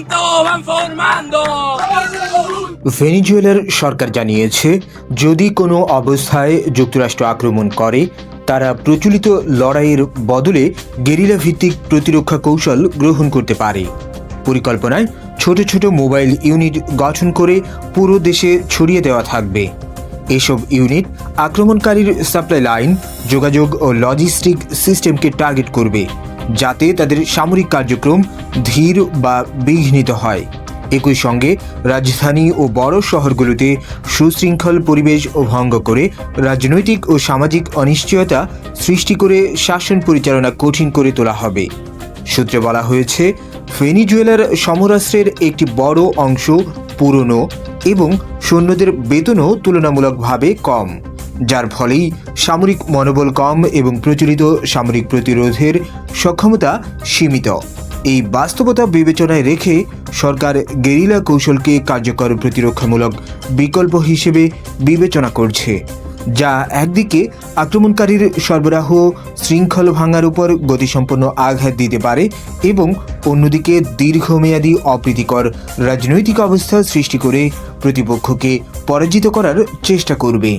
junto van formando. ভেনিজুয়েলার সরকার জানিয়েছে, যদি কোনো অবস্থায় যুক্তরাষ্ট্র আক্রমণ করে, তারা প্রচলিত লড়াইয়ের বদলে গেরিলা ভিত্তিক প্রতিরক্ষা কৌশল গ্রহণ করতে পারে। পরিকল্পনায় ছোট ছোট মোবাইল ইউনিট গঠন করে পুরো দেশে ছড়িয়ে দেওয়া থাকবে। এসব ইউনিট আক্রমণকারীর সাপ্লাই লাইন, যোগাযোগ ও লজিস্টিক সিস্টেমকে টার্গেট করবে। যাতে তাদের সামরিক কার্যক্রম ধীর বা বিঘ্নিত হয়। একই সঙ্গে রাজধানী ও বড় শহরগুলোতে সুশৃঙ্খল পরিবেশ ভঙ্গ করে রাজনৈতিক ও সামাজিক অনিশ্চয়তা সৃষ্টি করে শাসন পরিচালনা কঠিন করে তোলা হবে। সূত্রে বলা হয়েছে, ভেনিজুয়েলার সমরাস্ত্রের একটি বড় অংশ পুরনো এবং সৈন্যদের বেতনও তুলনামূলকভাবে কম। যার ফলেই সামরিক মনোবল কম এবং প্রচলিত সামরিক প্রতিরোধের সক্ষমতা সীমিত। এই বাস্তবতা বিবেচনায় রেখে সরকার গেরিলা কৌশলকে কার্যকর প্রতিরক্ষামূলক বিকল্প হিসেবে বিবেচনা করছে, যা একদিকে আক্রমণকারীর সরবরাহ শৃঙ্খল ভাঙার উপর গতিসম্পন্ন আঘাত দিতে পারে এবং অন্যদিকে দীর্ঘমেয়াদী অপ্রীতিকর রাজনৈতিক অবস্থা সৃষ্টি করে প্রতিপক্ষকে পরাজিত করার চেষ্টা করবে।